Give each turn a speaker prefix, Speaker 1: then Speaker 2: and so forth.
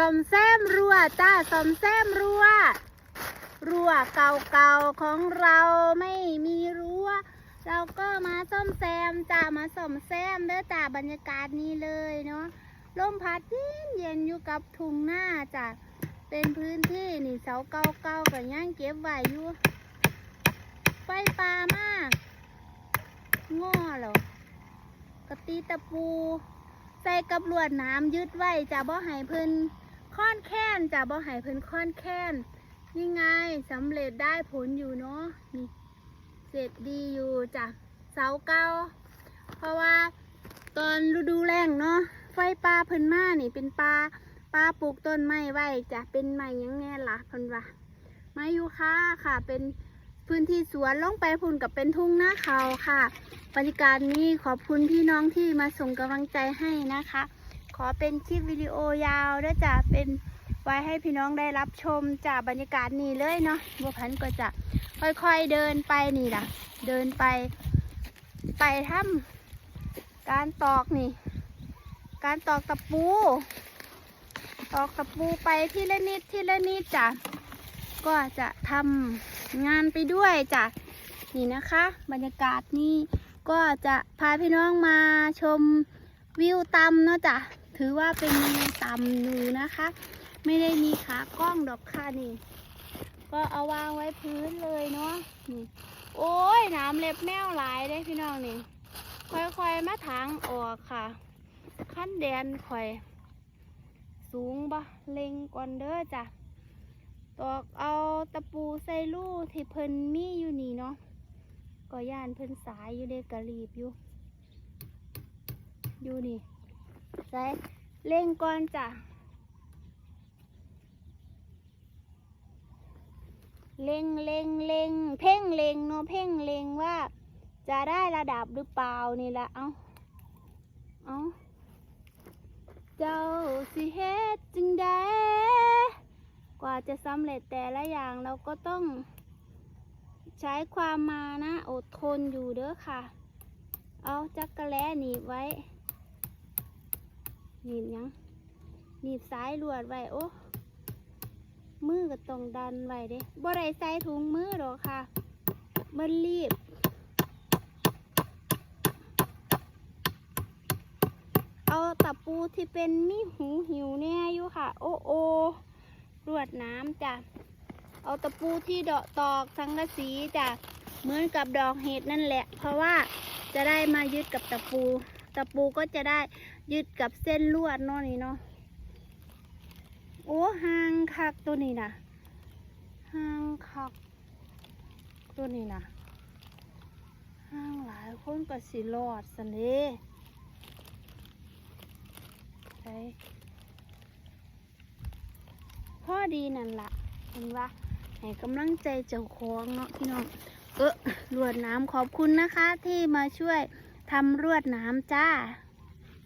Speaker 1: สมแซมรัวจ้าสมแซมรัว รัวเก่าๆของเราไม่มีรั้ว เราก็มาซ่อมแซมจ้ามาซ่อมแซมเด้อจ้าบรรยากาศนี้เลยเนาะลมพัดเย็นเย็นอยู่กับทุ่งหน้าจ้าเป็นพื้นที่นี่เสาเก่าๆก็ยังเก็บไว้อยู่ไฟปลามากง้อหรอกระตีตะปูใส่กับลวดน้ำยึดไว้จะบ่ให้เพิ่น ค่อนแค้นจะบ่ให้เพิ่นค่อนแค้นนี่ไงสำเร็จได้ผลอยู่เนาะนี่เสร็จดีอยู่จ้ะเสาเก่าเพราะว่าตอนฤดูแล้งเนาะไฟป่าเพิ่นมานี่เป็นป่าป่าปลูกต้นไม้ไว้จะเป็นไม้ยังแน่ล่ะเพิ่นว่าไม้ยูคาค่ะ เป็นพื้นที่สวนลงไปพุ่นกับเป็นทุ่งหน้าเขาค่ะบรรยากาศนี้ขอบคุณพี่น้องที่มาส่งกำลังใจให้นะคะ ขอเป็นคลิปวิดีโอยาวด้วจะเป็นไว้ให้พี่น้องได้รับชมจากบรรยากาศนี้เลยเนาะบัวพันธุ์ก็จะค่อยๆเดินไปนี่ล่ะ เดินไป ไปทำการตอกนี่ การตอกตะปู ตอกตะปูไปทีละนิดทีละนิดจ้ะก็จะทำงานไปด้วยจ้ะนี่นะคะ บรรยากาศนี่ก็จะพาพี่น้องมาชมวิวตำเนาะจ้ะ ถือว่าเป็นวิวตำอยู่นะคะ ไม่ได้มีขากล้องดอกค่ะนี่ ก็เอาวางไว้พื้นเลยเนาะนี่โอ้ยน้ำเล็บแมวหลายเลยพี่น้องนี่ค่อยๆมาถางออกค่ะ ขั้นแดนข่อย สูงบ่เล็งก่อนเด้อจ้ะตอกเอาตะปูใส่ลูที่เพิ่นมีอยู่นี่เนาะก็ย่านเพิ่นสายอยู่เด็กกะรีบอยู่ อยู่นี่ ใส่เล่งก่อนจ้ะเล็งเล็งเล็งเพ่งเล็งเนาะเพ่งเล็งว่า จะได้ระดับหรือเปล่านี่ละเอาเอาเจ้าสิเฮ็ดจึงได้กว่าจะสำเร็จแต่ละอย่างเราก็ต้อง ใช้ความมานะ อดทนอยู่เด้อค่ะ เอาจักกะแล้หนีบไว้ หนีบยังหนีบสายลวดไว้โอ้มือก็ต้องดันไว้เด้บ่ได้ใส่ถุงมือหรอกค่ะมันรีบเอาตะปูที่เป็นมีหูหิวแน่อยู่ค่ะ โอ้โอรวดน้ำจ้ะเอาตะปูที่ดอกตอกสังกะสีจ้ะเหมือนกับดอกเห็ดนั่นแหละ เพราะว่าจะได้มายึดกับตะปู ตะปูก็จะได้ยึดกับเส้นลวดเนาะนี่เนาะโอ้หางคักตัวนี้นะหางคักตัวนี้นะหางหลายคนก็สิรอดสันเด้ใช่พ่อดีนั่นละเห็นว่าให้กำลังใจเจ้าของเนาะพี่น้อง เออรวดน้ำขอบคุณนะคะที่มาช่วย ทำรวดน้ำจ้า